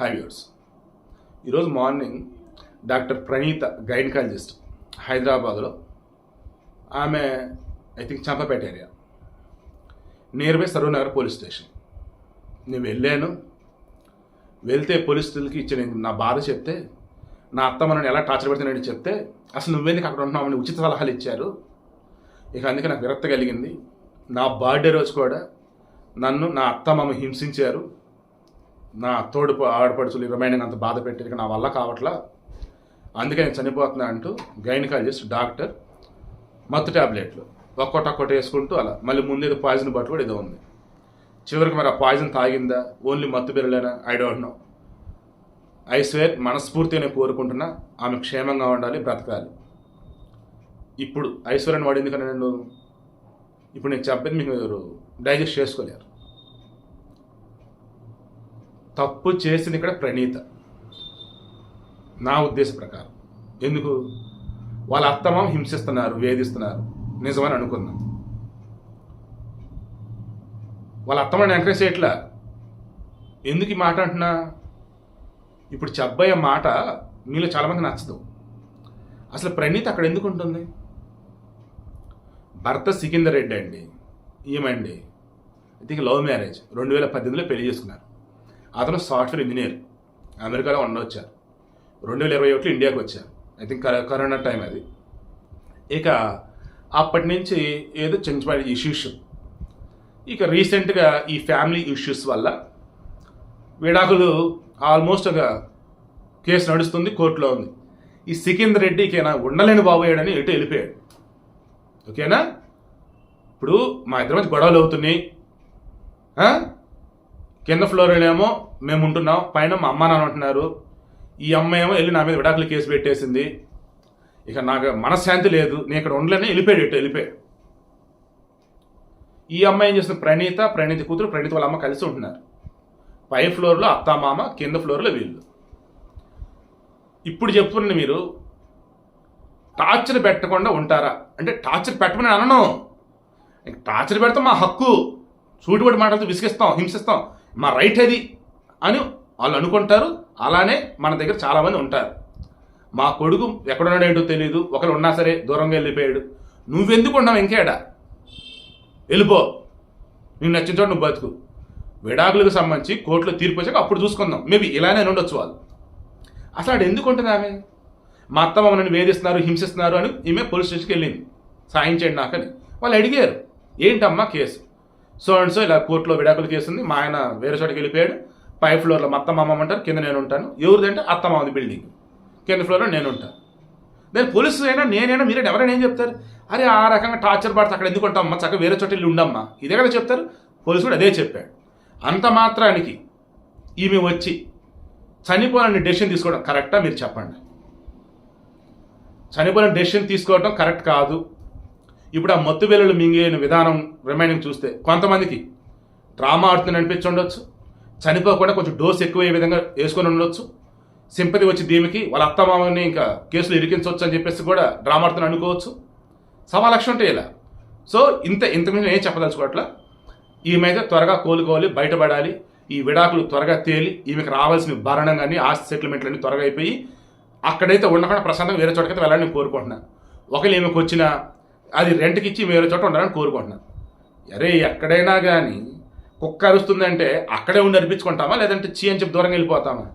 High viewers ఈరోజు morning doctor Praneetha gynaecologist హైదరాబాద్లో. ఆమె I think Champapet area. Near by Saroornagar police station. నేను వెళ్ళాను. వెళ్తే పోలీసులకి ఇచ్చిన నా బాధ చెప్తే నా అత్త మనని ఎలా టార్చర్ పెడుతున్నాడని చెప్తే అసలు నువ్వెందుకు అక్కడ ఉంటున్నామని ఉచిత సలహాలు ఇచ్చారు. ఇక అందుకే నాకు విరక్త కలిగింది. నా బర్త్డే రోజు కూడా నన్ను నా అత్త మామ హింసించారు. నా తోడు ఆడపడుచులు రిమైనింగ్ అంత బాధ పెట్టేది నా వల్ల కావట్లా. అందుకే నేను చనిపోతున్నా అంటూ గైనకాలజిస్ట్ డాక్టర్ మత్తు ట్యాబ్లెట్లు ఒక్కొక్కటి ఒక్కటి వేసుకుంటూ అలా మళ్ళీ ముందు ఏదో పాయిజన్ బట్టు కూడా ఏదో ఉంది. చివరికి మరి ఆ పాయిజన్ తాగిందా? ఓన్లీ మత్తు బెరలేనా? I don't know I swear మనస్ఫూర్తి నేను కోరుకుంటున్నా ఆమె క్షేమంగా ఉండాలి బ్రతకాలి. ఇప్పుడు ఐశ్వర్యని వాడింది కానీ నేను ఇప్పుడు నేను చెప్పేది మీకు మీరు డైజెస్ట్ చేసుకోలేరు. తప్పు చేసింది ఇక్కడ ప్రణీత. నా ఉద్దేశ ప్రకారం. ఎందుకు? వాళ్ళ అత్తమామ హింసిస్తున్నారు వేధిస్తున్నారు. నిజమని అనుకుందాం. వాళ్ళ అత్తమ్మని ఎంకరేజ్ చేయట్లా? ఎందుకు ఈ మాట అంటున్నా? ఇప్పుడు చెప్పబోయే మాట మీలో చాలామంది నచ్చదు. అసలు ప్రణీత్ అక్కడ ఎందుకు ఉంటుంది? భర్త సికిందర్ రెడ్డి అండి. ఈమండి ఐ థింక్ లవ్ మ్యారేజ్. రెండు వేల పద్దెనిమిదిలో పెళ్ళి చేసుకున్నారు. అతను సాఫ్ట్వేర్ ఇంజనీర్. అమెరికాలో ఉండొచ్చారు రెండు వేల ఇరవై ఒకటిలో ఇండియాకి వచ్చారు ఐ థింక్ కరోనా టైం అది. ఇక అప్పటి నుంచి ఏదో చిన్న చిన్న ఇష్యూస్. ఇక రీసెంట్గా ఈ ఫ్యామిలీ ఇష్యూస్ వల్ల విడాకులు ఆల్మోస్ట్ ఒక కేసు నడుస్తుంది కోర్టులో ఉంది. ఈ సికిందర్ రెడ్డికి నా ఉండలేని బాబోయాడని ఎటు వెళ్ళిపోయాడు. ఓకేనా? ఇప్పుడు మా ఇద్దరి మధ్య గొడవలు అవుతున్నాయి. కింద ఫ్లోర్లోనేమో మేము ఉంటున్నాం. పైన మా అమ్మ నాన్న ఉంటున్నారు. ఈ అమ్మాయి ఏమో వెళ్ళి నా మీద విడాకులు కేసు పెట్టేసింది. ఇక నాకు మనశ్శాంతి లేదు. నేను ఇక్కడ ఉండలేని వెళ్ళిపోయాడు ఇటు వెళ్ళిపోయాడు. ఈ అమ్మాయి ఏం చేస్తుంది? ప్రణీత ప్రణీత కూతురు ప్రణీత వాళ్ళ అమ్మ కలిసి ఉంటున్నారు. పై ఫ్లోర్లో అత్తామామ కింద ఫ్లోర్లో వీళ్ళు. ఇప్పుడు చెప్తున్న మీరు టార్చర్ పెట్టకుండా ఉంటారా? అంటే టార్చర్ పెట్టమని అనను. టార్చర్ పెడతాం మా హక్కు. సూటిబడి మాటలతో విసిగిస్తాం హింసిస్తాం. మా రైట్ అది అని వాళ్ళు అనుకుంటారు. అలానే మన దగ్గర చాలామంది ఉంటారు. మా కొడుకు ఎక్కడున్నాడో ఏంటో తెలియదు ఒకరు ఉన్నా సరే దూరంగా వెళ్ళిపోయాడు. నువ్వెందుకు ఉన్నావు ఇంకేడా వెళ్ళిపో. నీకు నచ్చిన చోట నువ్వు బతుకు. విడాకులకు సంబంధించి కోర్టులో తీర్పు వచ్చాక అప్పుడు చూసుకుందాం. మేబీ ఇలానే ఉండొచ్చు వాళ్ళు. అసలు ఆడు ఎందుకు ఉంటుంది ఆమె? మా అత్త మమ్మల్ని వేధిస్తున్నారు హింసిస్తున్నారు అని ఈమె పోలీస్ స్టేషన్కి వెళ్ళింది. సాయం చేయండి నాకని వాళ్ళు అడిగారు. ఏంటమ్మా కేసు? సో అండ్ సో ఇలా కోర్టులో విడాకులు చేసింది మా ఆయన వేరే చోటకి వెళ్ళిపోయాడు. పై ఫ్లోర్లో మా అత్త అంటారు కింద నేను ఉంటాను. ఎవరిదంటే అత్త మామది బిల్డింగ్. కింద ఫ్లోర్లో నేను ఉంటాను నేను పోలీసు అయినా నేనైనా మీరే ఎవరైనా ఏం చెప్తారు? అరే ఆ రకంగా టార్చర్ పడితే అక్కడ ఎందుకు ఉంటామమ్మా చక్కగా వేరే చోట వెళ్ళి ఉండమ్మా. ఇదే కదా చెప్తారు? పోలీసు కూడా అదే చెప్పాడు. అంత మాత్రానికి ఈమె వచ్చి చనిపోవాలని డెసిషన్ తీసుకోవడం కరెక్టా మీరు చెప్పండి? చనిపోయిన డెసిషన్ తీసుకోవడం కరెక్ట్ కాదు. ఇప్పుడు ఆ మత్తు వెల్లులు మింగిన విధానం రిమైనింగ్ చూస్తే కొంతమందికి డ్రామా ఆడుతుంది అనిపించి ఉండొచ్చు. చనిపోకుండా కొంచెం డోస్ ఎక్కువ విధంగా వేసుకొని ఉండొచ్చు. సింపతి వచ్చి దీనికి వాళ్ళ అత్తమామని ఇంకా కేసులు ఇరికించవచ్చు అని చెప్పేసి కూడా డ్రామా ఆడుతుని అనుకోవచ్చు. సవా లక్ష ఉంటాయి ఇలా సో ఇంత ఇంతకుముందు ఏం చెప్పదలుచుకోవట్లా? ఈమె అయితే త్వరగా కోలుకోవాలి బయటపడాలి. ఈ విడాకులు త్వరగా తేలి ఈమెకి రావాల్సిన భరణం కానీ ఆస్తి సెటిల్మెంట్లు త్వరగా అయిపోయి అక్కడైతే ఉండకుండా ప్రశాంతంగా వేరే చోటకైతే వెళ్ళాలని కోరుకుంటున్నాను. ఒకవేళ ఈమెకు వచ్చిన అది రెంట్కి ఇచ్చి వేరే చోట ఉండాలని కోరుకుంటున్నాను. అరే ఎక్కడైనా కానీ కుక్క అరుస్తుందంటే అక్కడే ఉండి అనిపించుకుంటామా లేదంటే చీ అని చెప్పి దూరంగా వెళ్ళిపోతామా?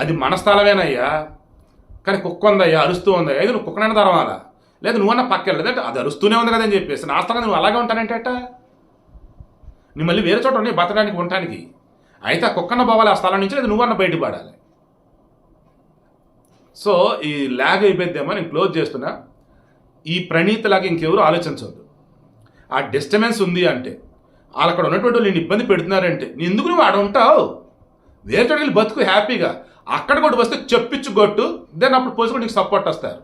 అది మన స్థలమేనయ్యా. కానీ కుక్క ఉందయ్యా అరుస్తూ ఉందయ్యా. ఇది నువ్వు కుక్కనైనా తరవాలా? లేదు నువ్వన్న పక్కన లేదంటే అది అరుస్తూనే ఉంది కదా అని చెప్పేసి నా స్థలంగా నువ్వు అలాగే ఉంటానంటే అట్ట నీ మళ్ళీ వేరే చోట ఉన్నాయి బతకడానికి ఉండటానికి. అయితే ఆ కుక్కన్న పోవాలి ఆ స్థలం నుంచి లేదు నువ్వన్న బయట పడాలి సో ఈ ల్యాగ్ అయిపోద్దేమో నేను క్లోజ్ చేస్తున్నా. ఈ ప్రణీతలాగా ఇంకెవరు ఆలోచించవద్దు ఆ డిస్టర్బెన్స్ ఉంది అంటే వాళ్ళు అక్కడ ఉన్నటువంటి వాళ్ళు నేను ఇబ్బంది పెడుతున్నారంటే నీ ఎందుకు నువ్వు ఆడ ఉంటావు? వేరే చోట వెళ్ళి బతుకు హ్యాపీగా అక్కడ కూడా వస్తే చెప్పించు కొట్టు దెన్ అప్పుడు పోలీసు నీకు సపోర్ట్ వస్తారు.